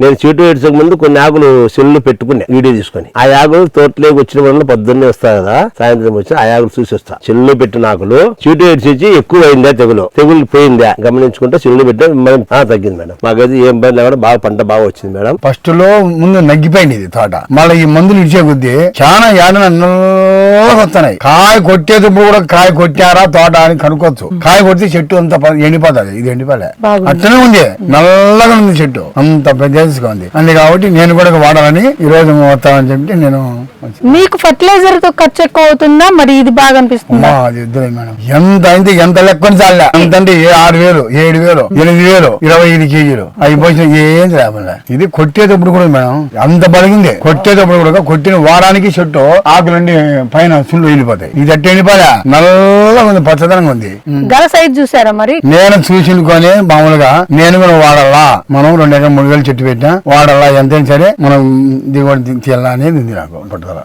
నేను చీటు వేడ్చక ముందు కొన్ని ఆకులు సెల్లు పెట్టుకున్నా వీడియో తీసుకొని. ఆ ఆకులు తోటలోకి వచ్చిన వల్ల పొద్దున్నే వస్తా కదా సాయంత్రం వచ్చి ఆ ఆకులు చూసి వస్తా. చెల్లు పెట్టిన ఆకులు చీటు వేడ్చి ఎక్కువ అయిందా తెగులు? తెగులు పోయిందా? గమనించుకుంటే చెల్లు పెట్టిన మనం తగ్గింది మేడం. మాకైతే ఏం పని లేకుండా బాగా పంట బాగా వచ్చింది మేడం. ఫస్ట్లో ముందు నగ్గిపోయింది ఇది తోట. మళ్ళీ ఈ మందులు ఇచ్చే కొద్దీ చాలా యాడన వస్తున్నాయి. కాయ కొట్టేటప్పుడు కూడా కాయ కొట్టారా తోట అని కనుక్కోవచ్చు. కాయ కొడితే చెట్టు అంత ప- ఎండిపోతుంది. ఇది ఎండిపోలే. అట్లనే ఉంది. నల్లగా ఉంది చెట్టు. అంత పెద్దగా ఉంది అందు కాబట్టి నేను కూడా వాడాలని ఈ రోజు వస్తామని చెప్పి నేను. మీకు ఫర్టిలైజర్తో ఖర్చు ఎక్కువ అవుతుందా మరి ఇది బాగా అనిపిస్తుందా అది ఇద్దరే మేడం. ఎంత అయింది ఎంత లెక్కని చాలే. ఎంత అంటే ఆరు వేలు ఏడు వేలు ఎనిమిది వేలు ఇరవై ఐదు కేజీలు. అవి పోసిన ఏం లేకుండా ఇది కొట్టేటప్పుడు కూడా మేడం అంత బలిగింది కొట్టేటప్పుడు కూడా కొట్టిన వారానికి చెట్టు ఆకులన్నీ పైన సుళ్ళు వెళ్ళిపోతాయి. ఇది అట్ట వెళ్ళిపోయా నల్లగా ఉంది పచ్చదనంగా ఉంది. గల సైజ్ చూసారా మరి? నేను చూసుకొని మామూలుగా నేను కూడా వాడాలా? మనం రెండు ఎకరం మూడు వేలు చెట్టు పెట్టినా వాడాలా ఎంతైనా సరే మనం దిగుబడి తీయాలని అనేది ఉంది నాకు పట్టుదల.